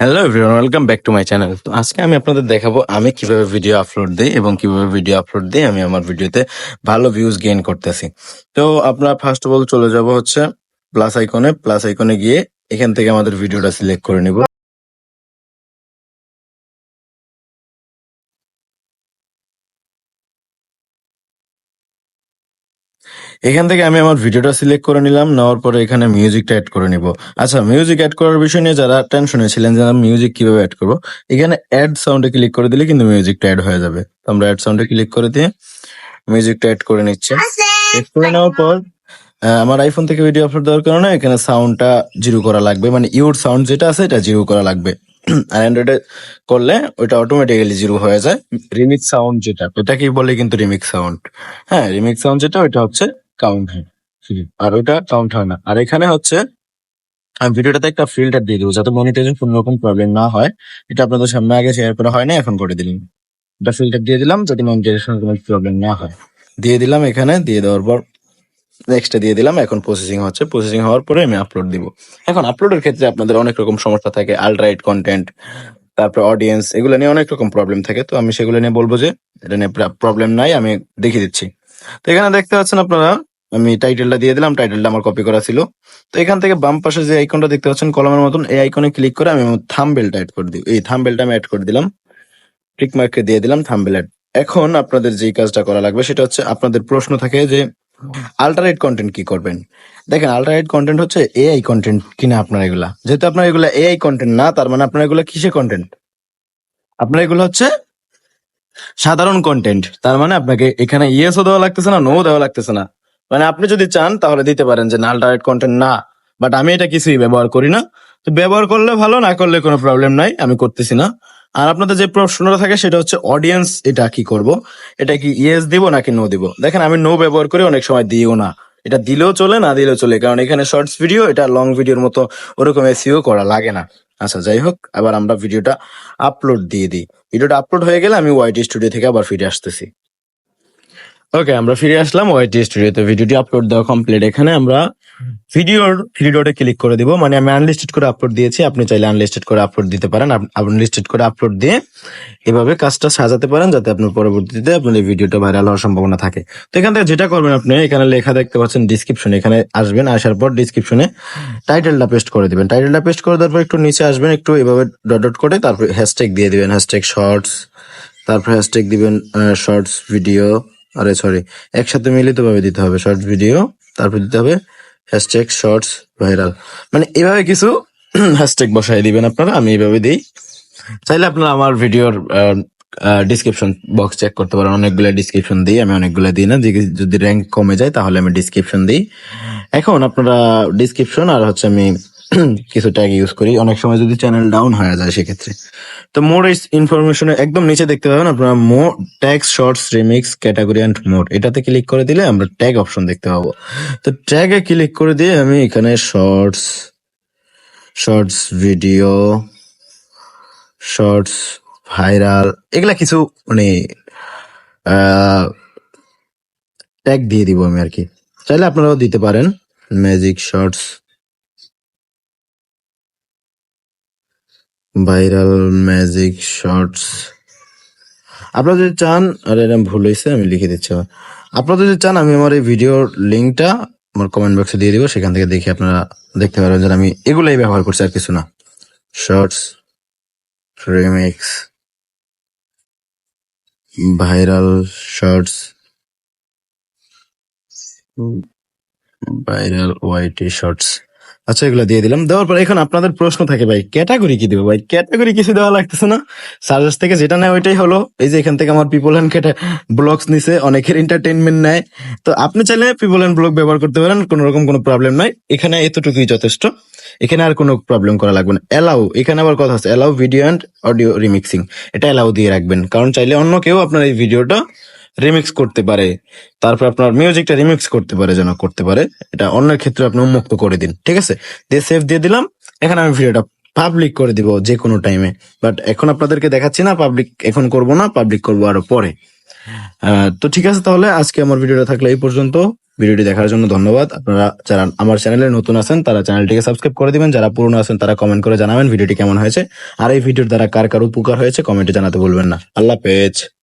Hello everyone welcome back to my channel তো আজকে আমি আপনাদের দেখাবো আমি কীভাবে ভিডিও আপলোড দিই এবং কীভাবে ভিডিও আপলোড দিই আমি আমার ভিডিওতে ভালো ভিউজ গেইন করতেছি। তো আপনার ফার্স্ট অফ অল চলে যাব হচ্ছে প্লাস আইকনে প্লাস আইকনে গিয়ে এখান থেকে আমাদের ভিডিওটা সিলেক্ট করে নিব। এখান থেকে আমি আমার ভিডিওটা সিলেক্ট করে নিলাম, নেওয়ার পরে এখানে মিউজিকটা অ্যাড করে নিব। আচ্ছা মিউজিক অ্যাড করার বিষয় নিয়ে যারা টেনশনে ছিলেন যে আমি মিউজিক কীভাবে অ্যাড করব, এখানে অ্যাড সাউন্ডে ক্লিক করে দিলে কিন্তু মিউজিকটা অ্যাড হয়ে যাবে। আমরা অ্যাড সাউন্ডে ক্লিক করে দিয়ে মিউজিকটা অ্যাড করে নিচ্ছি। অ্যাড করে নেওয়ার পর আমার আইফোন থেকে ভিডিও আপলোড দেওয়ার কারণে এখানে সাউন্ডটা জিরো করা লাগবে। মানে ইউর সাউন্ড যেটা আছে, এটা জিরো করা লাগবে। আর অ্যান্ড্রয়েডে করলে ওইটা অটোমেটিক্যালি জিরো হয়ে যায়। রিমিক্স সাউন্ড যেটা ওটাকেই বলে কিন্তু রিমিক্স সাউন্ড হ্যাঁ রিমিক্স সাউন্ড যেটা, ওইটা হচ্ছে কাউন্ট হয়। আর ওইটা কাউন্ট হয় না। আর এখানে হচ্ছে, আমি ভিডিওটাতে একটা ফিল্টার দিয়ে দেবো যাতে মনিটাইজেশন কোনো রকম প্রবলেম না হয়। এটা আপনাদের সামনে আগে শেয়ার করা হয় না এখন করে দিলাম। একটা ফিল্টার দিয়ে দিলাম যাতে মনিটাইজেশন কোনো প্রবলেম না হয়। দিয়ে দিলাম এখানে, দিয়ে দেওয়ার পর নেক্সটে দিয়ে দিলাম। এখন প্রসেসিং হচ্ছে। প্রসেসিং হওয়ার পরে আমি আপলোড দিব। এখন আপলোডের ক্ষেত্রে আপনাদের অনেক রকম সমস্যা থাকে। আলট্রাইট কন্টেন্ট তারপরে অডিয়েন্স এগুলো নিয়ে অনেক রকম প্রবলেম থাকে। তো আমি সেগুলো নিয়ে বলব যে, এটা নিয়ে প্রবলেম নাই, আমি দেখিয়ে দিচ্ছি। তো এখানে দেখতে পাচ্ছেন আপনারা আমি টাইটেলটা দিয়ে দিলাম টাইটেলটা আমার কপি করা ছিল। তো এখান থেকে বাম পাশে যে আইকনটা দেখতে পাচ্ছেন, কলমের মতন, এই আইকনে ক্লিক করে আমি থাম্বেলটা অ্যাড করে দিই। এই থাম্বেলটা আমি অ্যাড করে দিলাম। টিক মার্কে দিয়ে দিলাম থাম্বেল অ্যাড এখন আপনাদের যে কাজটা করা লাগবে সেটা হচ্ছে আপনাদের প্রশ্ন থাকে যে আল্টারেট কন্টেন্ট কি করবেন? দেখেন আল্টারেট কন্টেন্ট হচ্ছে এআই কন্টেন্ট কিনা আপনার এগুলা? যেহেতু আপনার এগুলা এআই কন্টেন্ট না, তার মানে আপনার এগুলা কিসে কন্টেন্ট আপনার এগুলো হচ্ছে সাধারণ কন্টেন্ট তার মানে আপনাকে এখানে ইয়েসও দেওয়া লাগতেছে না নো দেওয়া লাগতেছে না। মানে আপনি যদি চান, তাহলে দিতে পারেন যে না আল্টারেট কন্টেন্ট না। বাট আমি এটা কিছুই ব্যবহার করি না। তো ব্যবহার করলে ভালো, না করলে কোনো প্রবলেম নাই, আমি করতেছি না। আর আপনাদের যে প্রশ্নটা থাকে, সেটা হচ্ছে অডিয়েন্স এটা কি করব? এটা কি ইয়েস দিব, নাকি নো দিব? দেখেন, আমি নো ব্যবহার করি, অনেক সময় দিও না। এটা দিলেও চলে, না দিলেও চলে। কারণ এখানে শর্টস ভিডিও এটা লং ভিডিওর মতো ওরকম এসিও করা লাগে না। আচ্ছা যাই হোক, আবার আমরা ভিডিওটা আপলোড দিয়ে দিই। ভিডিওটা আপলোড হয়ে গেলে আমি ওয়াইটি স্টুডিও থেকে আবার ফিরে আসতেছি। ওকে আমরা ফিরে আসলাম ওয়াইটি স্টুডিওতে ভিডিওটি আপলোড দেওয়া কমপ্লিট এখানে আমরা ভিডিওর ভিডিওটা ক্লিক করে দিব। মানে আমি আনলিস্টেড করে আপলোড দিয়েছি। আপনি চাইলে আনলিস্টেড করে আপলোড দিতে পারেন। আনলিস্টেড করে আপলোড দিয়ে এভাবে কাজটা সাজাতে পারেন, যাতে আপনার পরবর্তীতে আপনার এই ভিডিওটা ভাইরাল হওয়ার সম্ভাবনা থাকে। তো এখান থেকে যেটা করবেন আপনি, এখানে লেখা দেখতে পাচ্ছেন ডিসক্রিপশনে এখানে আসবেন, আসার পর ডিসক্রিপশনে টাইটেলটা পেস্ট করে দিবেন। টাইটেলটা পেস্ট করে দেওয়ার পর একটু নিচে আসবেন, একটু এভাবে ডট ডট করে তারপর হ্যাশট্যাগ দিয়ে দিবেন। হ্যাশট্যাগ শর্টস তারপর হ্যাশট্যাগ দিবেন শর্টস ভিডিও আরে সরি একসাথে মিলিত ভাবে দিতে হবে শর্টস ভিডিও তারপর দিতে হবে হ্যাশট্যাগ শর্টস ভাইরাল মানে এভাবে কিছু হ্যাশট্যাগ বসাই দিবেন আপনারা, আমি এইভাবে দিই। চাইলে আপনারা আমার ভিডিওর ডিসক্রিপশন বক্স চেক করতে পারেন। অনেকগুলো ডিসক্রিপশন দিই, আমি অনেকগুলো দিই না। যদি র্যাঙ্ক কমে যায় তাহলে আমি ডিসক্রিপশন দিই। এখন আপনারা ডিসক্রিপশন আর হচ্ছে আমি কিছু ট্যাগ ইউজ করি। অনেক সময় যদি চ্যানেল ডাউন হয়ে যায় সেক্ষেত্রে। তো মোর ইনফরমেশন একদম নিচে দেখতে পাবেন আপনারা মো tag shorts remix category and more এটাতে ক্লিক করে দিলে আমরা ট্যাগ অপশন দেখতে পাবো। তো ট্যাগে ক্লিক করে দিয়ে আমি এখানে shorts shorts video shorts viral এগুলা কিছু মানে ট্যাগ দিয়ে দিব আমি আর কি। চাইলে আপনারাও দিতে পারেন। Magic shorts viral magic shorts. আপনারা যদি চান, আরে এরকম ভুল হয়েছে, আমি লিখে দিচ্ছি। আপনারা যদি চান, আমি আমার এই ভিডিওর লিঙ্কটা আমার কমেন্ট বক্সে দিয়ে দিব, সেখান থেকে দেখে আপনারা দেখতে পারবেন যে আমি এগুলাই ব্যবহার করছি আর কিছু না। Shorts remix viral shorts, viral YT shorts. আচ্ছা এগুলো দিয়ে দিলাম। দেওয়ার পর এখন আপনাদের প্রশ্ন থাকে, ভাই, ক্যাটাগরি কি দেবো? ভাই, ক্যাটাগরি কিছু দেওয়া লাগতেছে না। সার্ভিস থেকে যেটা নেয় ওইটাই হলো, এই যে এখান থেকে আমার পিপল অ্যান্ড ক্যাটা ব্লগস নিছে, অনেকের এন্টারটেনমেন্ট নেয়। তো আপনি চাইলে পিপল অ্যান্ড ব্লগ ব্যবহার করতে পারেন, কোনো রকম কোনো প্রবলেম নাই। এখানে এতটুকুই যথেষ্ট। এখানে আর কোনো প্রবলেম করা লাগবে না। এলাও এখানে আবার কথা আছে allow video and audio remixing এটা এলাও দিয়ে রাখবেন। কারণ চাইলে অন্য কেউ আপনার এই ভিডিওটা রিমিক্স করতে পারে, তারপর আপনার মিউজিকটা রিমিক্স করতে পারে যেন করতে পারে, এটা অন্যের ক্ষেত্রে আপনি উন্মুক্ত করে দিন, ঠিক আছে? দিয়ে সেভ দিয়ে দিলাম, এখানে আমি ভিডিওটা পাবলিক করে দিব যে কোনো টাইমে বাট এখন আপনাদেরকে দেখাচ্ছি না পাবলিক এখন করব না পাবলিক করব আরও পরে। তো ঠিক আছে তাহলে, আজকে আমার ভিডিওটা থাকলে এই পর্যন্ত। ভিডিওটি দেখার জন্য ধন্যবাদ। আপনারা যারা আমার চ্যানেলে নতুন আছেন, তারা চ্যানেলটিকে সাবস্ক্রাইব করে দিবেন। যারা পুরনো আছেন, তারা কমেন্ট করে জানাবেন ভিডিওটি কেমন হয়েছে। আর এই ভিডিওর দ্বারা কার কার উপকার হয়েছে কমেন্টে জানাতে ভুলবেন না। আল্লাহ পেজ